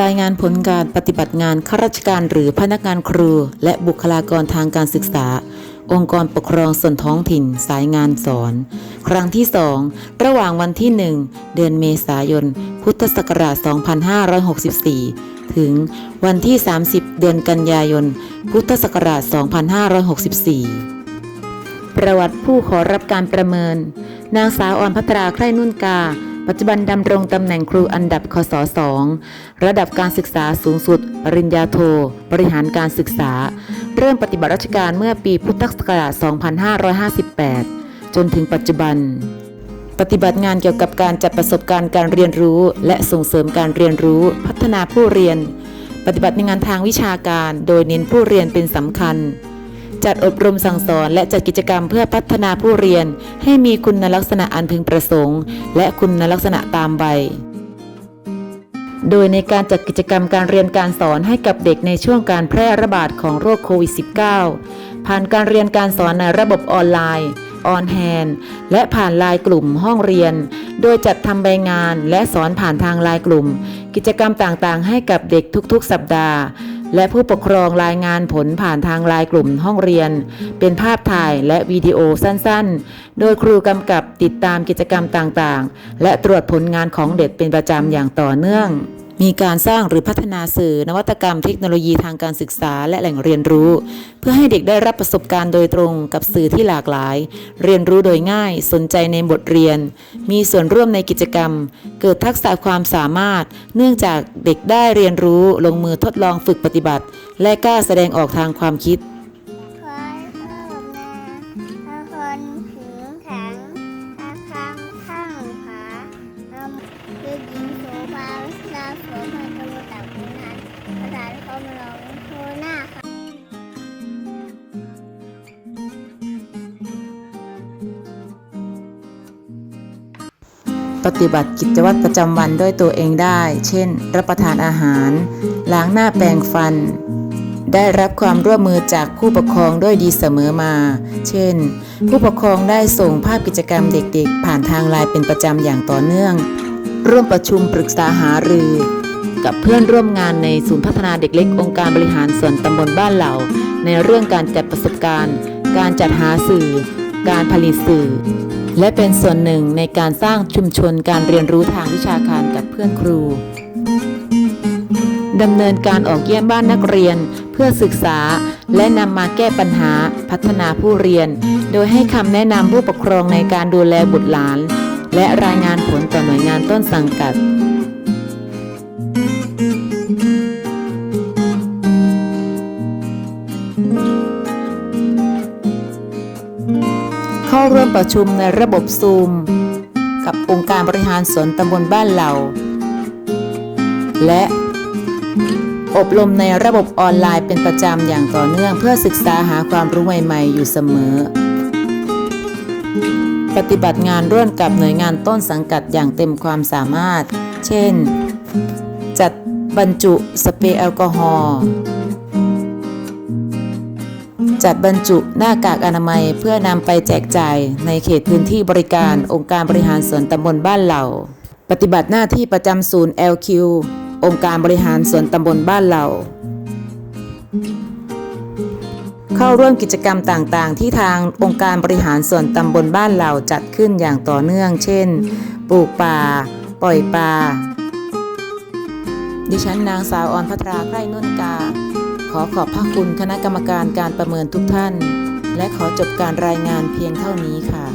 รายงานผลการปฏิบัติงานข้าราชการหรือพนักงานครู และบุคลากรทางการศึกษา องค์กรปกครองส่วนท้องถิ่น สายงานสอน ครั้งที่ 2 ระหว่างวันที่ 1 เดือนเมษายน พุทธศักราช 2564 ถึงวันที่ 30 เดือนกันยายน พุทธศักราช 2564 ประวัติผู้ขอรับการประเมิน นางสาวออนพัตราใคร่นุ่นกา ปัจจุบันดำรงตำแหน่งครูอันดับคศ2ระดับการศึกษาสูงสุด ปริญญาโท บริหารการศึกษา เริ่มปฏิบัติราชการเมื่อปีพุทธศักราช 2558 จนถึงปัจจุบัน ปฏิบัติงานเกี่ยวกับการจัดประสบการณ์การเรียนรู้ และส่งเสริมการเรียนรู้ พัฒนาผู้เรียน ปฏิบัติในงานทางวิชาการ โดยเน้นผู้เรียนเป็นสำคัญ จัดอบรมสั่งสอนและจัดกิจกรรมเพื่อพัฒนาผู้เรียน ให้มีคุณลักษณะอันพึงประสงค์ และคุณลักษณะตามใบโดยในการจัดกิจกรรมการเรียนการสอนให้กับเด็กในช่วงการแพร่ระบาดของโรคโควิด -19 ผ่านการเรียนการสอนในระบบออนไลน์ออนแฮนและผ่านไลน์กลุ่มห้องเรียน โดยจัดทำใบงานและสอนผ่านทางไลน์กลุ่ม กิจกรรมต่างๆ ให้กับเด็กทุกๆ สัปดาห์ และผู้ปกครองรายงานผลผ่านทางไลน์กลุ่มห้องเรียน เป็นภาพถ่ายและวิดีโอสั้นๆ โดยครูกำกับติดตามกิจกรรมต่างๆ และตรวจผลงานของเด็กเป็นประจำอย่างต่อเนื่อง มีการสร้างหรือพัฒนาสื่อนวัตกรรมเทคโนโลยีทางการศึกษาและแหล่งเรียนรู้ เพื่อให้เด็กได้รับประสบการณ์โดยตรงกับสื่อที่หลากหลาย เรียนรู้โดยง่ายสนใจในบทเรียน มีส่วนร่วมในกิจกรรม เกิดทักษะความสามารถ เนื่องจากเด็กได้เรียนรู้ลงมือทดลองฝึกปฏิบัติ และกล้าแสดงออกทางความคิด โสภาวิสลาโสภาตะวันตกขุนนันภาษาคอมลงโทหน้าค่ะปฏิบัติกิจวัตรประจำวันด้วยตัวเองได้ เช่น รับประทานอาหาร ล้างหน้าแปรงฟัน ได้รับความร่วมมือจากผู้ปกครองด้วยดีเสมอมา เช่น ผู้ปกครองได้ส่งภาพกิจกรรมเด็กๆ ผ่านทางไลน์เป็นประจำอย่างต่อเนื่อง ร่วมประชุมปรึกษาหารือ กับเพื่อนร่วมงานในศูนย์พัฒนาเด็กเล็กองค์การบริหารส่วนตำบลบ้านเหล่า ในเรื่องการจัดประสบการณ์ การจัดหาสื่อ การผลิตสื่อ และเป็นส่วนหนึ่งในการสร้างชุมชนการเรียนรู้ทางวิชาการกับเพื่อนครูดำเนินการออกเยี่ยมบ้านนักเรียน เพื่อศึกษา และนำมาแก้ปัญหาพัฒนาผู้เรียน โดยให้คำแนะนำผู้ปกครองในการดูแลบุตรหลาน และรายงานผลต่อหน่วยงานต้นสังกัด เข้าร่วมประชุมในระบบซูม กับองค์การบริหารส่วนตำบลบ้านเหล่า และอบรมในระบบออนไลน์เป็นประจำอย่างต่อเนื่องเพื่อศึกษาหาความรู้ใหม่ ๆ อยู่เสมอ ปฏิบัติงานร่วมกับหน่วยงานต้นสังกัดอย่างเต็มความสามารถ เช่น จัดบรรจุสเปรย์แอลกอฮอล์จัดบรรจุหน้ากากอนามัยเพื่อนำไปแจกจ่ายในเขตพื้นที่บริการองค์การบริหารส่วนตำบลบ้านเหล่า ปฏิบัติหน้าที่ประจำศูนย์ LQ องค์การบริหารส่วนตำบลบ้านเหล่า เข้าร่วมกิจกรรมต่างๆ ที่ทางองค์การบริหารส่วนตำบลบ้านเหล่าจัดขึ้นอย่างต่อเนื่อง เช่น ปลูกป่า ปล่อยปลา ดิฉันนางสาวออนพัทราไพรนุ่นกา ขอขอบพระคุณคณะกรรมการการประเมินทุกท่าน และขอจบการรายงานเพียงเท่านี้ค่ะ